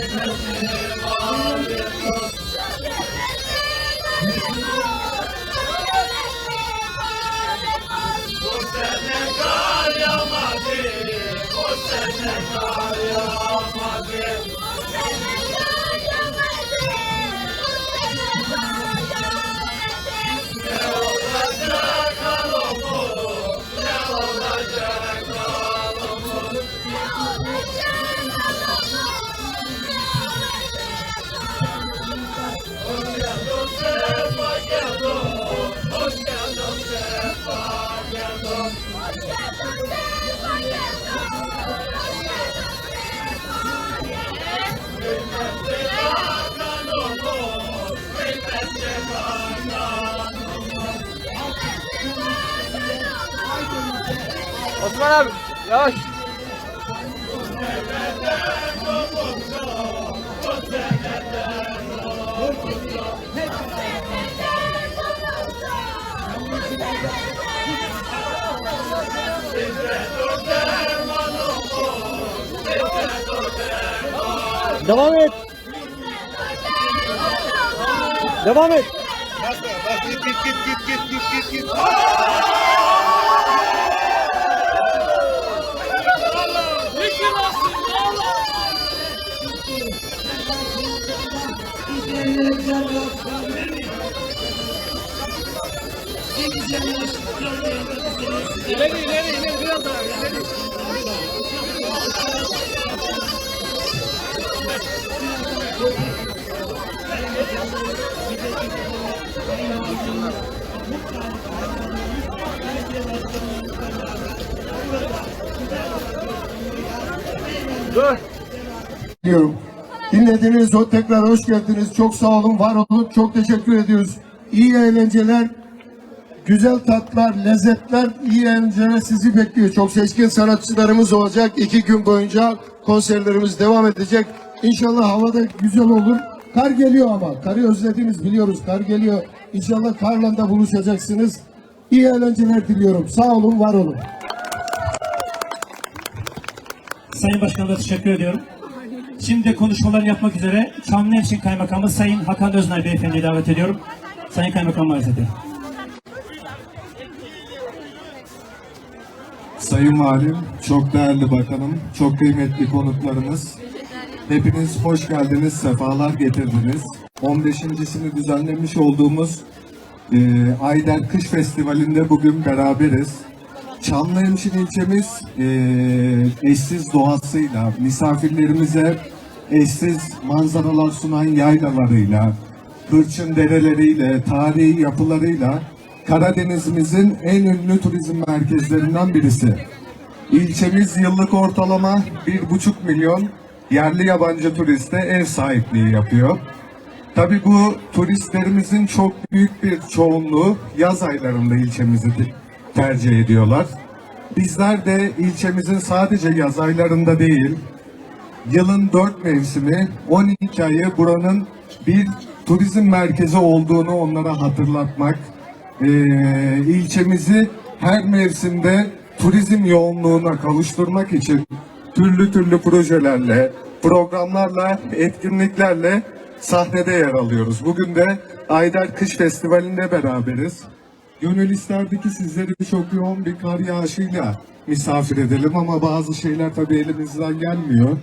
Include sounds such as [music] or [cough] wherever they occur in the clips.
Senegal Osman abi yavaş. Devam et. Devam et. Git git git git git git git git. İleri ileri ileri biraz daha ileri. Dur. diyorum. Dinlediğiniz o tekrar hoş geldiniz. Çok sağ olun, var olun. Çok teşekkür ediyoruz. İyi eğlenceler, güzel tatlar, lezzetler, iyi eğlenceler sizi bekliyor. Çok seçkin sanatçılarımız olacak. İki gün boyunca konserlerimiz devam edecek. İnşallah havada güzel olur. Kar geliyor ama. Karı özlediniz biliyoruz. Kar geliyor. İnşallah karla da buluşacaksınız. İyi eğlenceler diliyorum. Sağ olun, var olun. Sayın Başkanıma teşekkür ediyorum. Şimdi konuşmalarını yapmak üzere Çamlıhemşin Kaymakamı Sayın Hakan Öznay Beyefendi'yi davet ediyorum. Sayın Kaymakam arz Sayın Valim, çok değerli bakanım, çok kıymetli konuklarımız. Hepiniz hoş geldiniz, sefalar getirdiniz. 15.sini düzenlemiş olduğumuz e, Ayder Kış Festivali'nde bugün beraberiz. Çamlıhemşin ilçemiz e, eşsiz doğasıyla, misafirlerimize eşsiz manzaralar sunan yaylalarıyla, hırçın dereleriyle, tarihi yapılarıyla Karadenizimizin en ünlü turizm merkezlerinden birisi. İlçemiz yıllık ortalama 1,5 milyon yerli yabancı turiste ev sahipliği yapıyor. Tabii bu turistlerimizin çok büyük bir çoğunluğu yaz aylarında ilçemizi te- tercih ediyorlar. Bizler de ilçemizin sadece yaz aylarında değil, yılın dört mevsimi 12 ayı buranın bir turizm merkezi olduğunu onlara hatırlatmak, eee, ilçemizi her mevsimde turizm yoğunluğuna kavuşturmak için türlü türlü projelerle, programlarla, etkinliklerle sahnede yer alıyoruz. Bugün de Ayder Kış Festivali'nde beraberiz. Gönül isterdi ki sizleri çok yoğun bir kar yağışıyla misafir edelim ama bazı şeyler tabii elimizden gelmiyor.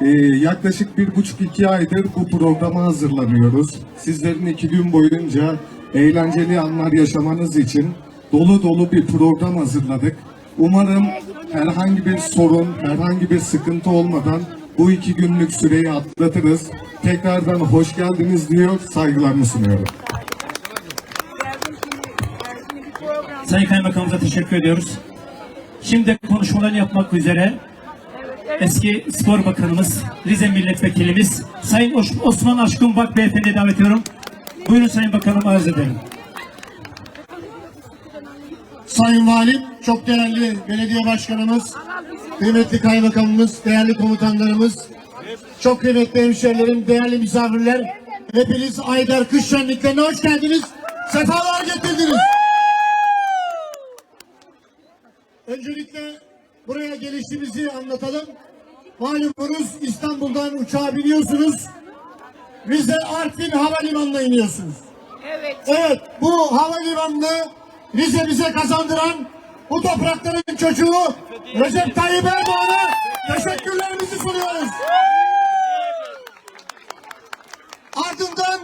Ee, yaklaşık bir buçuk iki aydır bu programa hazırlanıyoruz. Sizlerin iki gün boyunca eğlenceli anlar yaşamanız için dolu dolu bir program hazırladık. Umarım herhangi bir sorun, herhangi bir sıkıntı olmadan bu iki günlük süreyi atlatırız. Tekrardan hoş geldiniz diyor, saygılarımı sunuyorum. Sayın Kaymakamımıza teşekkür ediyoruz. Şimdi konuşmalarını yapmak üzere eski spor bakanımız, Rize milletvekilimiz Sayın Os- Osman Aşkın Bak Beyefendi'yi davet ediyorum. Buyurun Sayın Bakanım arz ederim. Sayın Valim, çok değerli belediye başkanımız, kıymetli kaymakamımız, değerli komutanlarımız, çok kıymetli hemşehrilerim, değerli misafirler, hepiniz Aydar Kış Şenliklerine hoş geldiniz, sefalar getirdiniz. Öncelikle buraya gelişimizi anlatalım. malumunuz İstanbul'dan uçağa biniyorsunuz. Rize Artvin Havalimanı'na iniyorsunuz. Evet. Evet bu havalimanını Rize bize kazandıran bu toprakların çocuğu Recep Tayyip Erdoğan'a teşekkürlerimizi sunuyoruz. Ardından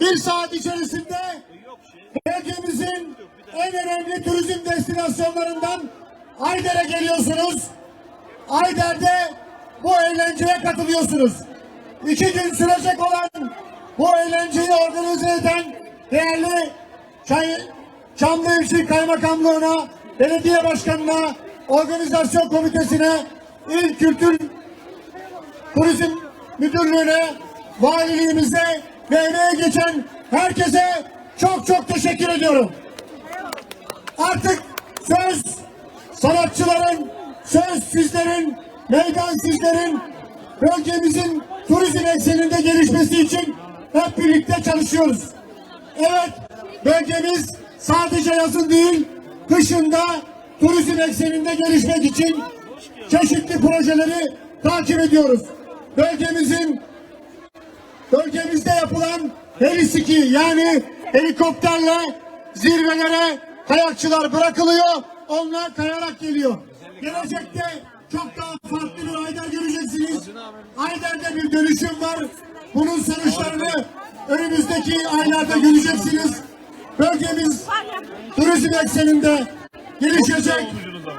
bir saat içerisinde bölgemizin en önemli turizm destinasyonlarından Ayder'e geliyorsunuz. Ayder'de bu eğlenceye katılıyorsunuz. İki gün sürecek olan bu eğlenceyi organize eden değerli Çay, Çamlıhemşin Kaymakamlığı'na, belediye başkanına, organizasyon komitesine, il kültür turizm müdürlüğüne, valiliğimize ve emeğe geçen herkese çok çok teşekkür ediyorum. Artık söz sanatçıların, söz sizlerin, meydan sizlerin, bölgemizin turizm ekseninde gelişmesi için hep birlikte çalışıyoruz. Evet, bölgemiz sadece yazın değil, kışın da turizm ekseninde gelişmek için çeşitli projeleri takip ediyoruz. Bölgemizin bölgemizde yapılan heliski yani helikopterle zirvelere kayakçılar bırakılıyor. Onlar kayarak geliyor. Gelecekte çok daha farklı bir Ayder göreceksiniz. Ayder'de bir dönüşüm var. Bunun sonuçlarını önümüzdeki aylarda göreceksiniz. Bölgemiz turizm ekseninde gelişecek.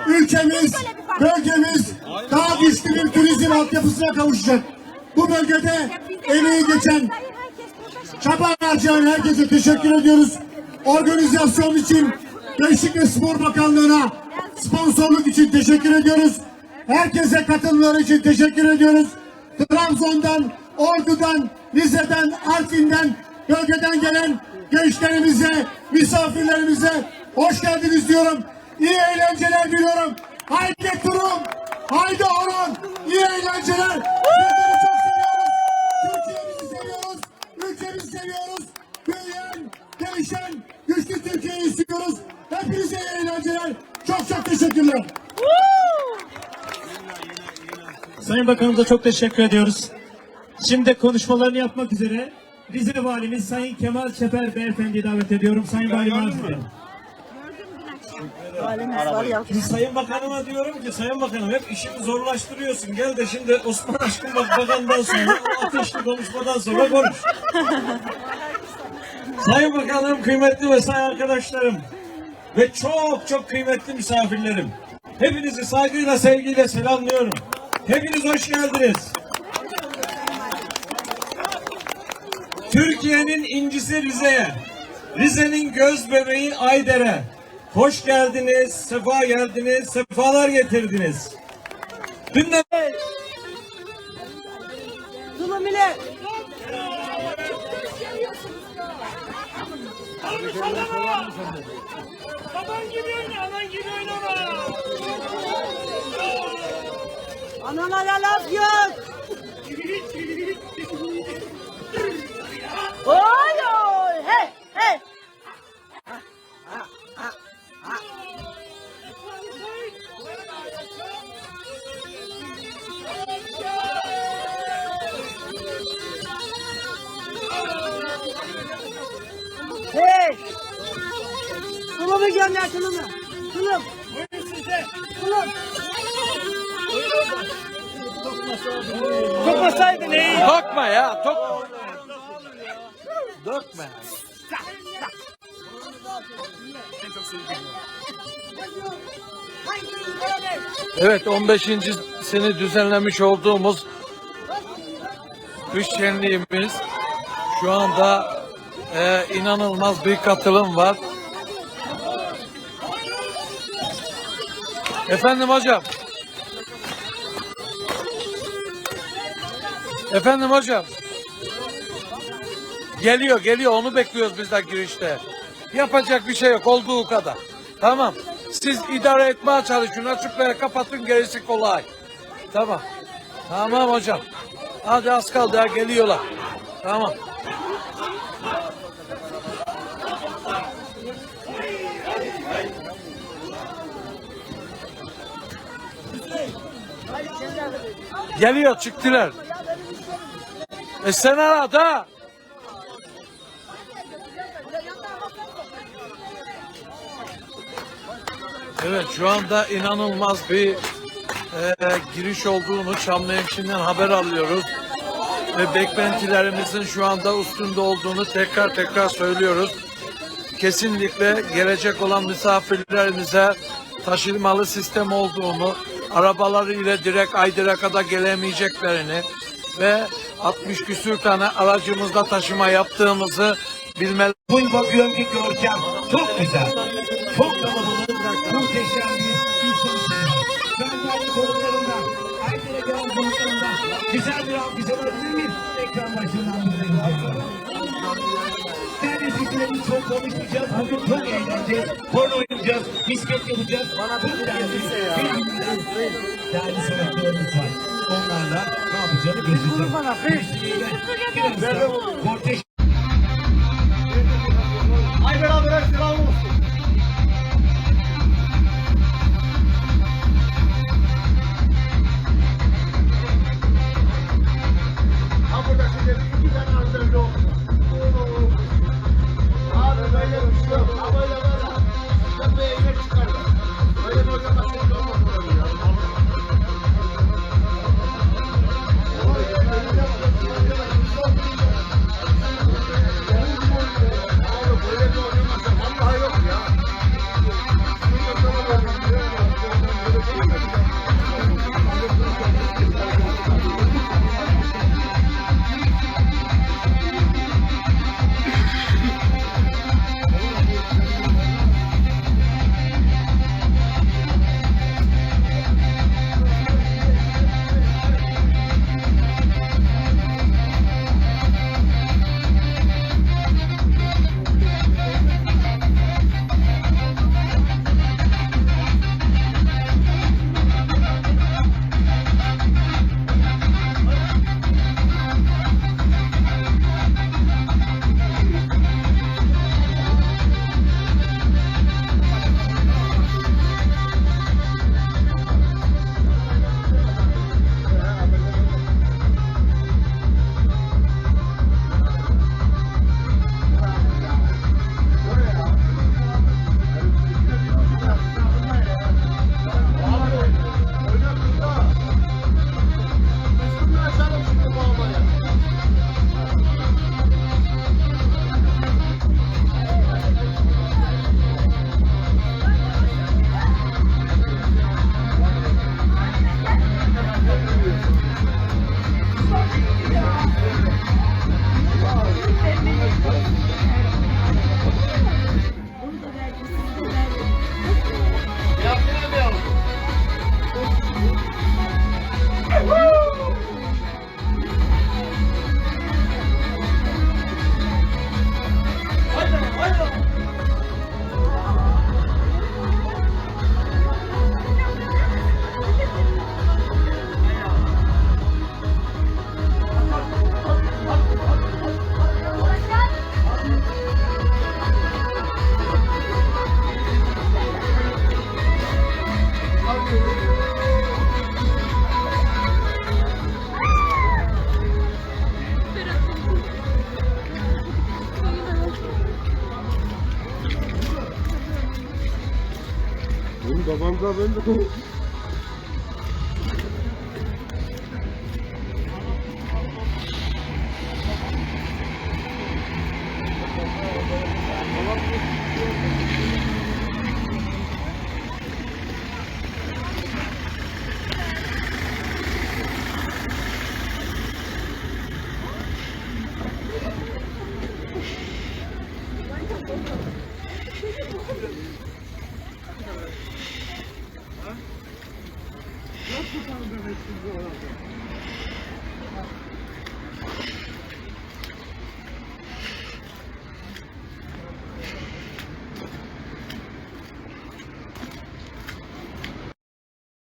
Ülkemiz, bölgemiz daha güçlü bir turizm altyapısına kavuşacak. Bu bölgede emeği geçen çaba harcayan herkese teşekkür ediyoruz. Organizasyon için Gençlik ve Spor Bakanlığı'na sponsorluk için teşekkür ediyoruz. Herkese katılımları için teşekkür ediyoruz. Trabzon'dan, Ordu'dan, Rize'den, Artvin'den, bölgeden gelen gençlerimize, misafirlerimize hoş geldiniz diyorum. İyi eğlenceler diliyorum. Haydi Turum, haydi Orun, iyi eğlenceler. Sizleri çok seviyoruz. Türkiye'mizi seviyoruz. Ülkemizi seviyoruz. Büyüyen, gelişen, güçlü Türkiye'yi istiyoruz. Hepinize iyi eğlenceler. Çok çok teşekkürler. Sayın Bakanımıza çok teşekkür ediyoruz. Şimdi konuşmalarını yapmak üzere Rize Valimiz Sayın Kemal Çeper Beyefendi'yi davet ediyorum. Sayın Valim Arzu. Sayın Bakanıma diyorum ki Sayın Bakanım hep işimi zorlaştırıyorsun. Gel de şimdi Osman Aşkın Bak- Bakan'dan sonra o ateşli konuşmadan sonra konuş. [laughs] Sayın Bakanım, kıymetli ve sayın arkadaşlarım ve çok çok kıymetli misafirlerim. Hepinizi saygıyla sevgiyle selamlıyorum. Hepiniz hoş geldiniz. Türkiye'nin incisi Rize'ye, Rize'nin göz bebeği Ayder'e. Hoş geldiniz, sefa geldiniz, sefalar getirdiniz. Dünden Zulüm ile. Baban gibi oyna, anan gibi oynama. Anana laf yok. Tulumu gönder tulumu. Tulum. Tulum. Tokmasaydın iyi. Tokma ya, tok. Dökme. Evet 15. seni düzenlemiş olduğumuz kış şenliğimiz şu anda e, inanılmaz bir katılım var. Efendim hocam. Efendim hocam. Geliyor geliyor onu bekliyoruz biz de girişte. Yapacak bir şey yok olduğu kadar. Tamam. Siz idare etmeye çalışın. Açıkları kapatın gerisi kolay. Tamam. Tamam hocam. Hadi az kaldı ya geliyorlar. Tamam. Geliyor çıktılar. E sen ara da. Evet şu anda inanılmaz bir e, giriş olduğunu Çamlıhemşin'den haber alıyoruz. Ve beklentilerimizin şu anda üstünde olduğunu tekrar tekrar söylüyoruz. Kesinlikle gelecek olan misafirlerimize taşımalı sistem olduğunu, arabaları ile direkt Aydırak'a da gelemeyeceklerini ve 60 küsür tane aracımızla taşıma yaptığımızı bilmeleri Bu bakıyorum ki görkem çok güzel. Çok kalabalık. Muhteşem bir insan. Gönderdi konuklarından. Aydın'a gelen konuklarından. Güzel bir alkış alabilir miyim? Ekran başından İzleyicilerimiz çok konuşmayacağız. Bugün çok eğleneceğiz. Porno oynayacağız. Misket yapacağız. Bana bir değerli, değerli sanatçılarımız var. Onlarla ne yapacağını göreceğiz. Birazdan Korteş babam da ben de